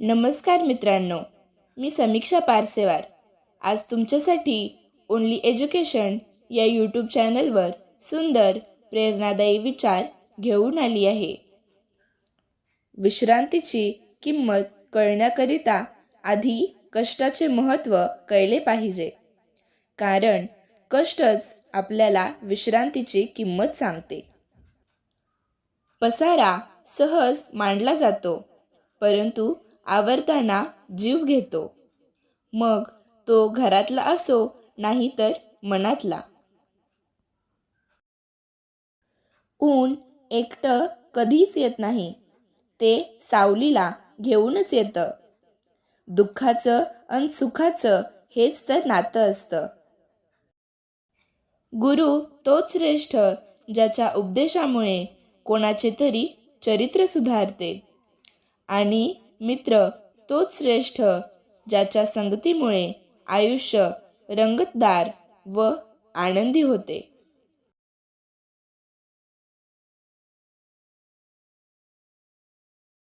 नमस्कार मित्रांनो मी समीक्षा पारसेवार. आज तुमच्यासाठी ओनली एज्युकेशन या यूट्यूब चॅनलवर सुंदर प्रेरणादायी विचार घेऊन आली आहे. विश्रांतीची किंमत कळण्याकरिता आधी कष्टाचे महत्त्व कळले पाहिजे. कारण कष्टच आपल्याला विश्रांतीची किंमत सांगते. पसारा सहज मांडला जातो परंतु आवरताना जीव घेतो. मग तो घरातला असो नाही तर मनातला. ऊन एकटं कधीच येत नाही. ते सावलीला घेऊनच येतं. दुःखाचं आणि सुखाचं हेच तर नातं असतं. गुरु तोच श्रेष्ठ ज्याच्या उपदेशामुळे कोणाचे तरी चरित्र सुधारते. आणि मित्र तोच श्रेष्ठ ज्याच्या संगतीमुळे आयुष्य रंगतदार व आनंदी होते.